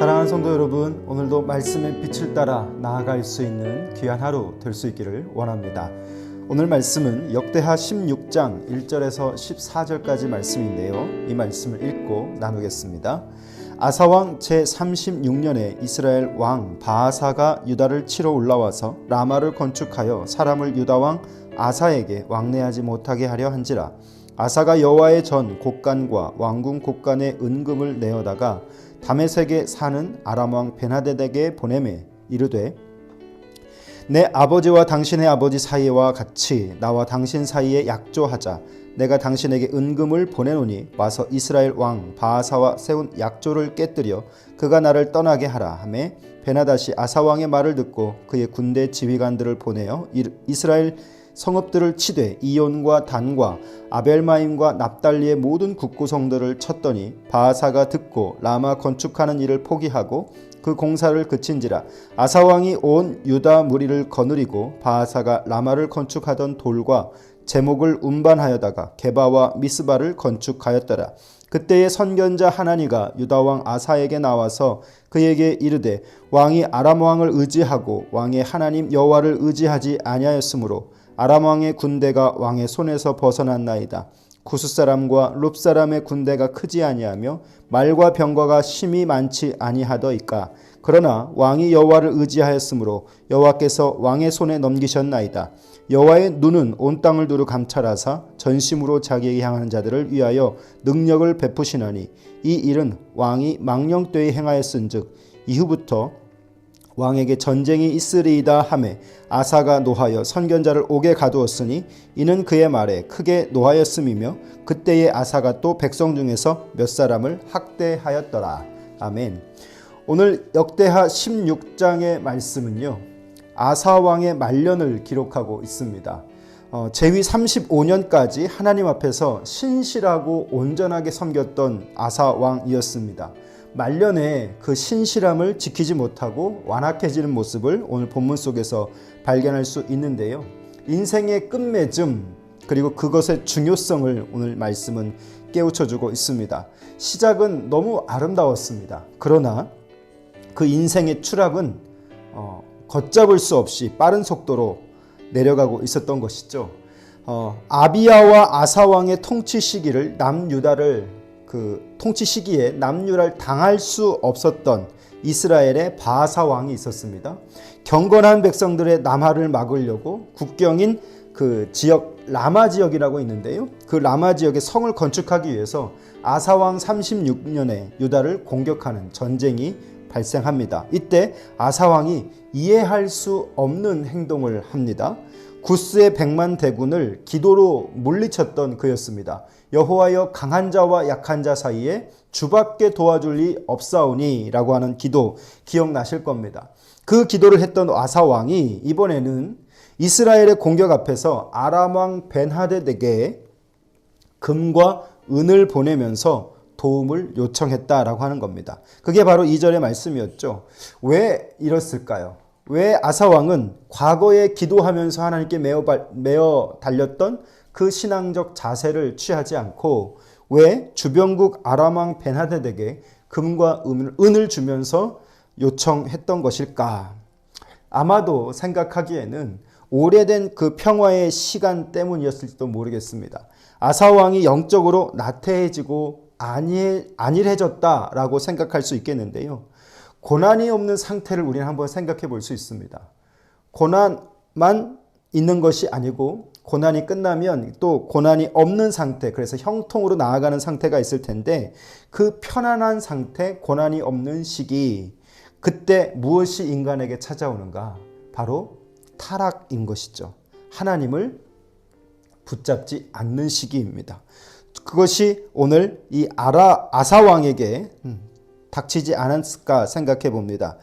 사랑하는 성도 여러분, 오늘도 말씀의 빛을 따라 나아갈 수 있는 귀한 하루 될 수 있기를 원합니다. 오늘 말씀은 역대하 16장 1절에서 14절까지 말씀인데요. 이 말씀을 읽고 나누겠습니다. 아사왕 제36년에 이스라엘 왕 바하사가 유다를 치러 올라와서 라마를 건축하여 사람을 유다 왕 아사에게 왕래하지 못하게 하려 한지라 아사가 여호와의 전 곡간과 왕궁 곡간에 은금을 내어다가 다메섹에 사는 아람 왕 베나데덱에 보내매 이르되 내 아버지와 당신의 아버지 사이와 같이 나와 당신 사이에 약조하자. 내가 당신에게 은금을 보내노니 와서 이스라엘 왕 바하사와 세운 약조를 깨뜨려 그가 나를 떠나게 하라 하매 베나다시 아사 왕의 말을 듣고 그의 군대 지휘관들을 보내어 이스라엘 성읍들을 치되 이온과 단과 아벨마임과 납달리의 모든 국구성들을 쳤더니 바하사가 듣고 라마 건축하는 일을 포기하고 그 공사를 그친지라 아사 왕이 온 유다 무리를 거느리고 바하사가 라마를 건축하던 돌과 제목을 운반하여다가 게바와 미스바를 건축하였더라. 그때의 선견자 하나니가 유다 왕 아사에게 나와서 그에게 이르되 왕이 아람 왕을 의지하고 왕의 하나님 여호와를 의지하지 아니하였으므로 아람 왕의 군대가 왕의 손에서 벗어났나이다. 구스 사람과 룹 사람의 군대가 크지 아니하며 말과 병거가 심히 많지 아니하더이까. 그러나 왕이 여호와를 의지하였으므로 여호와께서 왕의 손에 넘기셨나이다. 여호와의 눈은 온 땅을 두루 감찰하사 전심으로 자기에게 향하는 자들을 위하여 능력을 베푸시나니 이 일은 왕이 망령되이 행하였은즉 이후부터 왕에게 전쟁이 있으리이다 하매 아사가 노하여 선견자를 옥에 가두었으니 이는 그의 말에 크게 노하였음이며 그때의 아사가 또 백성 중에서 몇 사람을 학대하였더라 아멘. 오늘 역대하 16장의 말씀은요 아사 왕의 말년을 기록하고 있습니다. 어, 제위 35년까지 하나님 앞에서 신실하고 온전하게 섬겼던 아사 왕이었습니다. 말년에 그 신실함을 지키지 못하고 완악해지는 모습을 오늘 본문 속에서 발견할 수 있는데요. 인생의 끝맺음 그리고 그것의 중요성을 오늘 말씀은 깨우쳐 주고 있습니다. 시작은 너무 아름다웠습니다. 그러나 그 인생의 추락은 어, 걷잡을 수 없이 빠른 속도로 내려가고 있었던 것이죠. 어, 아비야와 아사 왕의 통치 시기를 남유다를 그 통치 시기에 남유를 당할 수 없었던 이스라엘의 바하사 왕이 있었습니다. 경건한 백성들의 남하를 막으려고 국경인 그 지역 라마 지역이라고 있는데요. 그 라마 지역에 성을 건축하기 위해서 아사 왕 36년에 유다를 공격하는 전쟁이 발생합니다. 이때 아사 왕이 이해할 수 없는 행동을 합니다. 구스의 백만 대군을 기도로 물리쳤던 그였습니다. 여호와여 강한 자와 약한 자 사이에 주밖에 도와줄 리 없사오니라고 하는 기도 기억나실 겁니다. 그 기도를 했던 아사 왕이 이번에는 이스라엘의 공격 앞에서 아람 왕 벤하데에게 금과 은을 보내면서 도움을 요청했다라고 하는 겁니다. 그게 바로 2절의 말씀이었죠. 왜 이랬을까요? 왜 아사 왕은 과거에 기도하면서 하나님께 메어, 메어 달렸던 그 신앙적 자세를 취하지 않고 왜 주변국 아람왕 베나데에게 금과 은을 주면서 요청했던 것일까? 아마도 생각하기에는 오래된 그 평화의 시간 때문이었을지도 모르겠습니다. 아사 왕이 영적으로 나태해지고 안일, 안일해졌다라고 생각할 수 있겠는데요. 고난이 없는 상태를 우리는 한번 생각해 볼 수 있습니다. 고난만 있는 것이 아니고 고난이 끝나면 또 고난이 없는 상태, 그래서 형통으로 나아가는 상태가 있을 텐데 그 편안한 상태, 고난이 없는 시기, 그때 무엇이 인간에게 찾아오는가? 바로 타락인 것이죠. 하나님을 붙잡지 않는 시기입니다. 그것이 오늘 이 아라 아사 왕에게 음, 닥치지 않았을까 생각해 봅니다.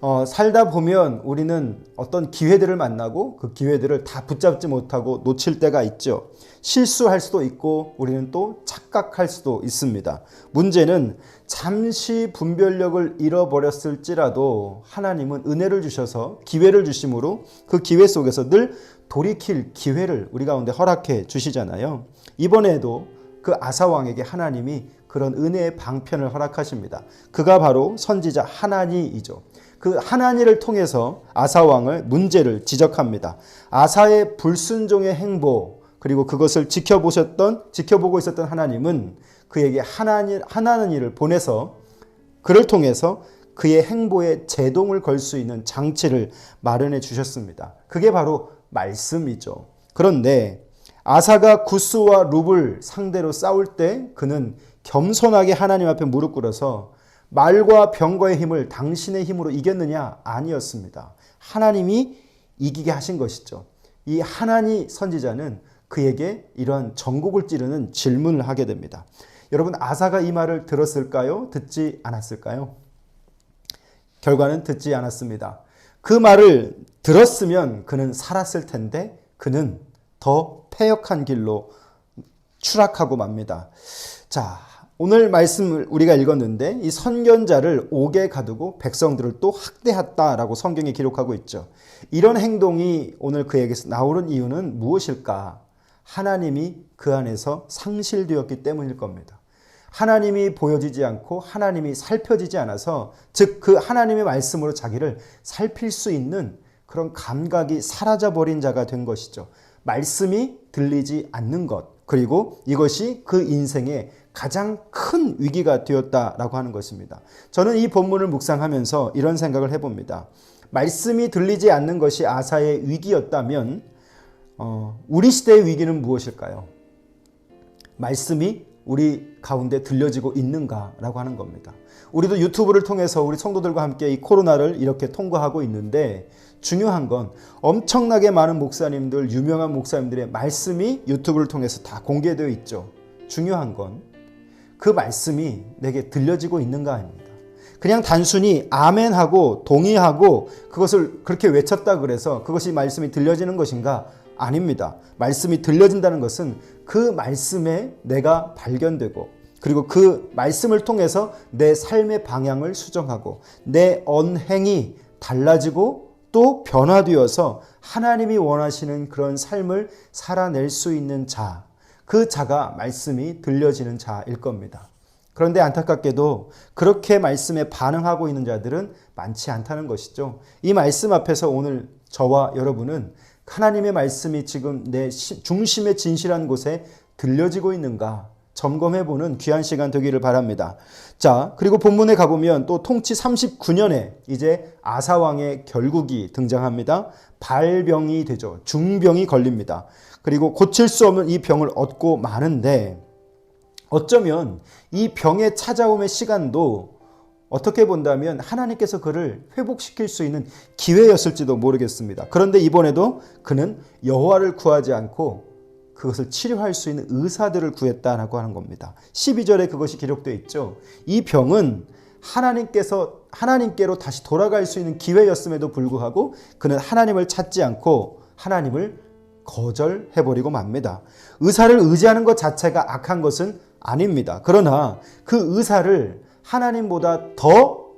어, 살다 보면 우리는 어떤 기회들을 만나고 그 기회들을 다 붙잡지 못하고 놓칠 때가 있죠. 실수할 수도 있고 우리는 또 착각할 수도 있습니다. 문제는 잠시 분별력을 잃어버렸을지라도 하나님은 은혜를 주셔서 기회를 주심으로 그 기회 속에서 늘 돌이킬 기회를 우리 가운데 허락해 주시잖아요. 이번에도 그 아사 왕에게 하나님이 그런 은혜의 방편을 허락하십니다. 그가 바로 선지자 하나니이죠. 그 하나니를 통해서 아사 왕을 문제를 지적합니다. 아사의 불순종의 행보 그리고 그것을 지켜보셨던 지켜보고 있었던 하나님은 그에게 하나니 하나는 일을 보내서 그를 통해서 그의 행보에 제동을 걸 수 있는 장치를 마련해 주셨습니다. 그게 바로 말씀이죠. 그런데 아사가 구스와 룹을 상대로 싸울 때 그는 겸손하게 하나님 앞에 무릎 꿇어서 말과 병거의 힘을 당신의 힘으로 이겼느냐? 아니었습니다. 하나님이 이기게 하신 것이죠. 이 하나니 선지자는 그에게 이러한 전곡을 찌르는 질문을 하게 됩니다. 여러분 아사가 이 말을 들었을까요? 듣지 않았을까요? 결과는 듣지 않았습니다. 그 말을 들었으면 그는 살았을 텐데 그는 더 패역한 길로 추락하고 맙니다. 자, 오늘 말씀을 우리가 읽었는데 이 선견자를 옥에 가두고 백성들을 또 학대했다라고 성경에 기록하고 있죠. 이런 행동이 오늘 그에게서 나오는 이유는 무엇일까? 하나님이 그 안에서 상실되었기 때문일 겁니다. 하나님이 보여지지 않고 하나님이 살펴지지 않아서 즉 그 하나님의 말씀으로 자기를 살필 수 있는 그런 감각이 사라져 버린 자가 된 것이죠. 말씀이 들리지 않는 것 그리고 이것이 그 인생의 가장 큰 위기가 되었다라고 하는 것입니다. 저는 이 본문을 묵상하면서 이런 생각을 해봅니다. 말씀이 들리지 않는 것이 아사의 위기였다면 어, 우리 시대의 위기는 무엇일까요? 말씀이 우리 가운데 들려지고 있는가라고 하는 겁니다. 우리도 유튜브를 통해서 우리 성도들과 함께 이 코로나를 이렇게 통과하고 있는데 중요한 건 엄청나게 많은 목사님들, 유명한 목사님들의 말씀이 유튜브를 통해서 다 공개되어 있죠. 중요한 건 그 말씀이 내게 들려지고 있는가 아닙니다. 그냥 단순히 아멘하고 동의하고 그것을 그렇게 외쳤다 그래서 그것이 말씀이 들려지는 것인가? 아닙니다. 말씀이 들려진다는 것은 그 말씀에 내가 발견되고 그리고 그 말씀을 통해서 내 삶의 방향을 수정하고 내 언행이 달라지고 또 변화되어서 하나님이 원하시는 그런 삶을 살아낼 수 있는 자, 그 자가 말씀이 들려지는 자일 겁니다. 그런데 안타깝게도 그렇게 말씀에 반응하고 있는 자들은 많지 않다는 것이죠. 이 말씀 앞에서 오늘 저와 여러분은 하나님의 말씀이 지금 내 중심의 진실한 곳에 들려지고 있는가 점검해 보는 귀한 시간 되기를 바랍니다. 자, 그리고 본문에 가보면 또 통치 39년에 이제 아사왕의 결국이 등장합니다. 발병이 되죠. 중병이 걸립니다. 그리고 고칠 수 없는 이 병을 얻고 마는데 어쩌면 이 병의 찾아옴의 시간도 어떻게 본다면 하나님께서 그를 회복시킬 수 있는 기회였을지도 모르겠습니다. 그런데 이번에도 그는 여호와를 구하지 않고 그것을 치료할 수 있는 의사들을 구했다라고 하는 겁니다. 12절에 그것이 기록되어 있죠. 이 병은 하나님께서 하나님께로 다시 돌아갈 수 있는 기회였음에도 불구하고 그는 하나님을 찾지 않고 하나님을 거절해버리고 맙니다. 의사를 의지하는 것 자체가 악한 것은 아닙니다. 그러나 그 의사를 하나님보다 더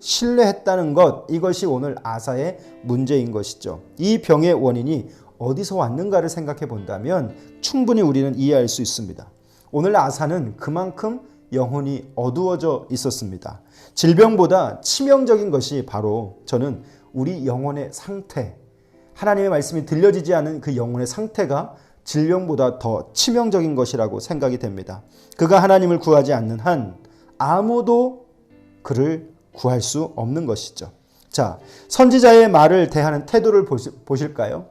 신뢰했다는 것, 이것이 오늘 아사의 문제인 것이죠. 이 병의 원인이 어디서 왔는가를 생각해 본다면 충분히 우리는 이해할 수 있습니다. 오늘 아사는 그만큼 영혼이 어두워져 있었습니다. 질병보다 치명적인 것이 바로 저는 우리 영혼의 상태, 하나님의 말씀이 들려지지 않은 그 영혼의 상태가 질병보다 더 치명적인 것이라고 생각이 됩니다. 그가 하나님을 구하지 않는 한 아무도 그를 구할 수 없는 것이죠. 자, 선지자의 말을 대하는 태도를 보실까요?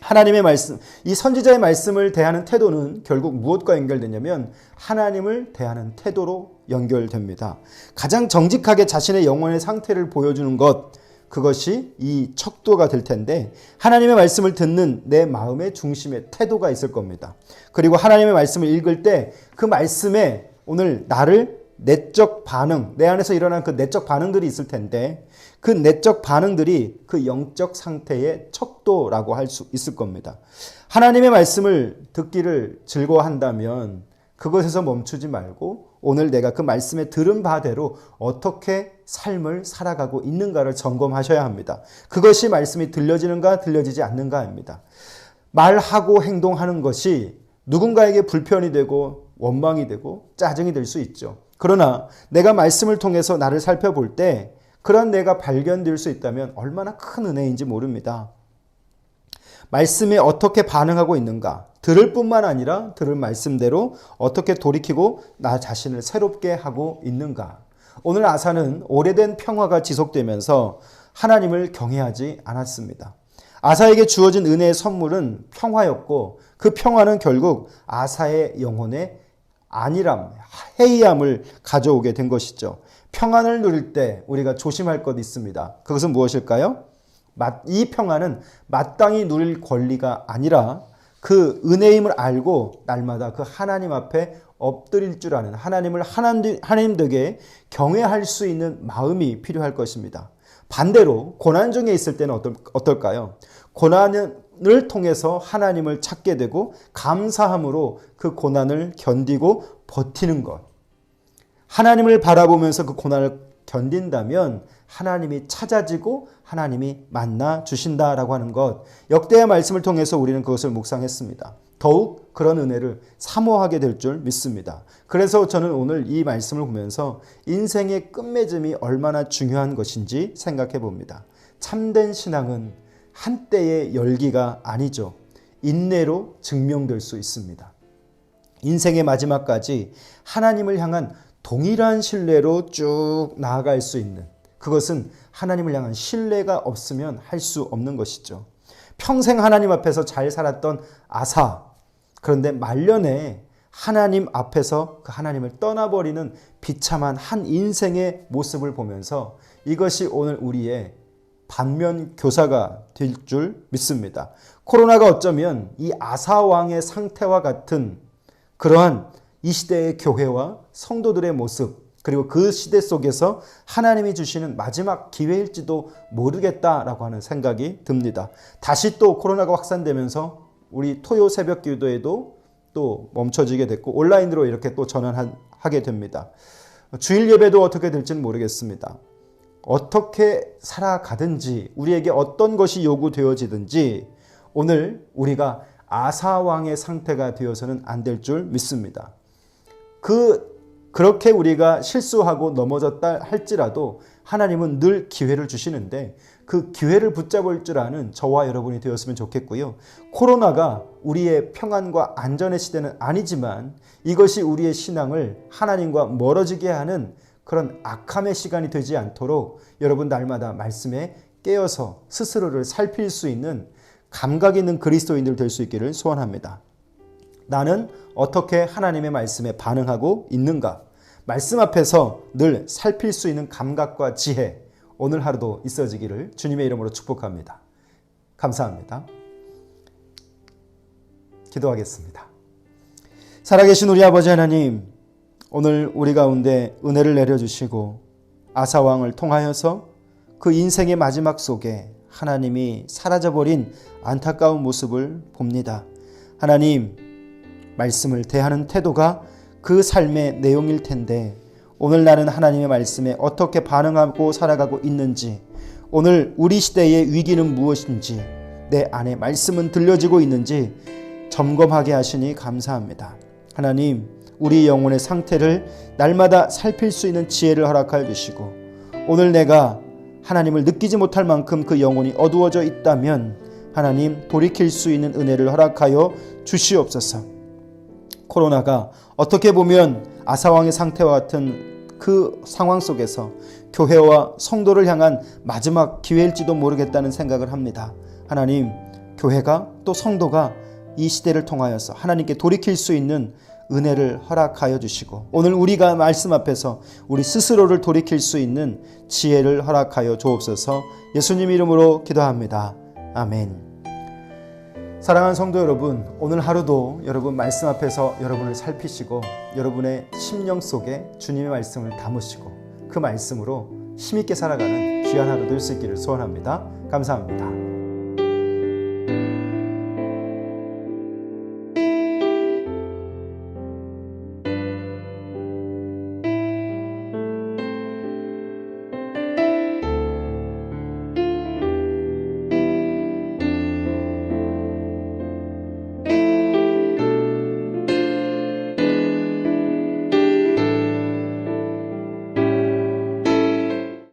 하나님의 말씀, 이 선지자의 말씀을 대하는 태도는 결국 무엇과 연결되냐면 하나님을 대하는 태도로 연결됩니다. 가장 정직하게 자신의 영혼의 상태를 보여주는 것, 그것이 이 척도가 될 텐데 하나님의 말씀을 듣는 내 마음의 중심에 태도가 있을 겁니다. 그리고 하나님의 말씀을 읽을 때 그 말씀에 오늘 나를 내적 반응, 내 안에서 일어난 그 내적 반응들이 있을 텐데 그 내적 반응들이 그 영적 상태의 척도라고 할 수 있을 겁니다. 하나님의 말씀을 듣기를 즐거워한다면 그것에서 멈추지 말고 오늘 내가 그 말씀에 들은 바대로 어떻게 삶을 살아가고 있는가를 점검하셔야 합니다. 그것이 말씀이 들려지는가 들려지지 않는가입니다. 말하고 행동하는 것이 누군가에게 불편이 되고 원망이 되고 짜증이 될 수 있죠. 그러나 내가 말씀을 통해서 나를 살펴볼 때 그런 내가 발견될 수 있다면 얼마나 큰 은혜인지 모릅니다. 말씀에 어떻게 반응하고 있는가? 들을 뿐만 아니라 들을 말씀대로 어떻게 돌이키고 나 자신을 새롭게 하고 있는가? 오늘 아사는 오래된 평화가 지속되면서 하나님을 경외하지 않았습니다. 아사에게 주어진 은혜의 선물은 평화였고 그 평화는 결국 아사의 영혼의 안일함, 해이함을 가져오게 된 것이죠. 평안을 누릴 때 우리가 조심할 것 있습니다. 그것은 무엇일까요? 이 평안은 마땅히 누릴 권리가 아니라 그 은혜임을 알고 날마다 그 하나님 앞에 엎드릴 줄 아는 하나님을 하나님, 되게 경외할 수 있는 마음이 필요할 것입니다. 반대로 고난 중에 있을 때는 어떨, 어떨까요? 고난을 통해서 하나님을 찾게 되고 감사함으로 그 고난을 견디고 버티는 것. 하나님을 바라보면서 그 고난을 견딘다면 하나님이 찾아지고 하나님이 만나 주신다라고 하는 것. 역대의 말씀을 통해서 우리는 그것을 묵상했습니다. 더욱 그런 은혜를 사모하게 될 줄 믿습니다. 그래서 저는 오늘 이 말씀을 보면서 인생의 끝맺음이 얼마나 중요한 것인지 생각해 봅니다. 참된 신앙은 한때의 열기가 아니죠. 인내로 증명될 수 있습니다. 인생의 마지막까지 하나님을 향한 동일한 신뢰로 쭉 나아갈 수 있는 그것은 하나님을 향한 신뢰가 없으면 할 수 없는 것이죠. 평생 하나님 앞에서 잘 살았던 아사. 그런데 말년에 하나님 앞에서 그 하나님을 떠나버리는 비참한 한 인생의 모습을 보면서 이것이 오늘 우리의 반면 교사가 될 줄 믿습니다. 코로나가 어쩌면 이 아사왕의 상태와 같은 그러한 이 시대의 교회와 성도들의 모습, 그리고 그 시대 속에서 하나님이 주시는 마지막 기회일지도 모르겠다라고 하는 생각이 듭니다. 다시 또 코로나가 확산되면서 우리 토요 새벽 기도에도 또 멈춰지게 됐고 온라인으로 이렇게 또 전환하게 됩니다. 주일 예배도 어떻게 될지는 모르겠습니다. 어떻게 살아가든지 우리에게 어떤 것이 요구되어지든지 오늘 우리가 아사왕의 상태가 되어서는 안 될 줄 믿습니다. 그 그렇게 우리가 실수하고 넘어졌다 할지라도 하나님은 늘 기회를 주시는데 그 기회를 붙잡을 줄 아는 저와 여러분이 되었으면 좋겠고요. 코로나가 우리의 평안과 안전의 시대는 아니지만 이것이 우리의 신앙을 하나님과 멀어지게 하는 그런 악함의 시간이 되지 않도록 여러분 날마다 말씀에 깨어서 스스로를 살필 수 있는 감각 있는 그리스도인들 될 수 있기를 소원합니다. 나는 어떻게 하나님의 말씀에 반응하고 있는가? 말씀 앞에서 늘 살필 수 있는 감각과 지혜, 오늘 하루도 있어지기를 주님의 이름으로 축복합니다. 감사합니다. 기도하겠습니다. 살아계신 우리 아버지 하나님, 오늘 우리 가운데 은혜를 내려주시고 아사왕을 통하여서 그 인생의 마지막 속에 하나님이 사라져버린 안타까운 모습을 봅니다. 하나님, 말씀을 대하는 태도가 그 삶의 내용일 텐데 오늘 나는 하나님의 말씀에 어떻게 반응하고 살아가고 있는지 오늘 우리 시대의 위기는 무엇인지 내 안에 말씀은 들려지고 있는지 점검하게 하시니 감사합니다. 하나님, 우리 영혼의 상태를 날마다 살필 수 있는 지혜를 허락하여 주시고 오늘 내가 하나님을 느끼지 못할 만큼 그 영혼이 어두워져 있다면 하나님 돌이킬 수 있는 은혜를 허락하여 주시옵소서. 코로나가 어떻게 보면 아사왕의 상태와 같은 그 상황 속에서 교회와 성도를 향한 마지막 기회일지도 모르겠다는 생각을 합니다. 하나님, 교회가 또 성도가 이 시대를 통하여서 하나님께 돌이킬 수 있는 은혜를 허락하여 주시고 오늘 우리가 말씀 앞에서 우리 스스로를 돌이킬 수 있는 지혜를 허락하여 주옵소서 예수님 이름으로 기도합니다. 아멘. 사랑하는 성도 여러분, 오늘 하루도 여러분 말씀 앞에서 여러분을 살피시고 여러분의 심령 속에 주님의 말씀을 담으시고 그 말씀으로 힘있게 살아가는 귀한 하루 될 수 있기를 소원합니다. 감사합니다.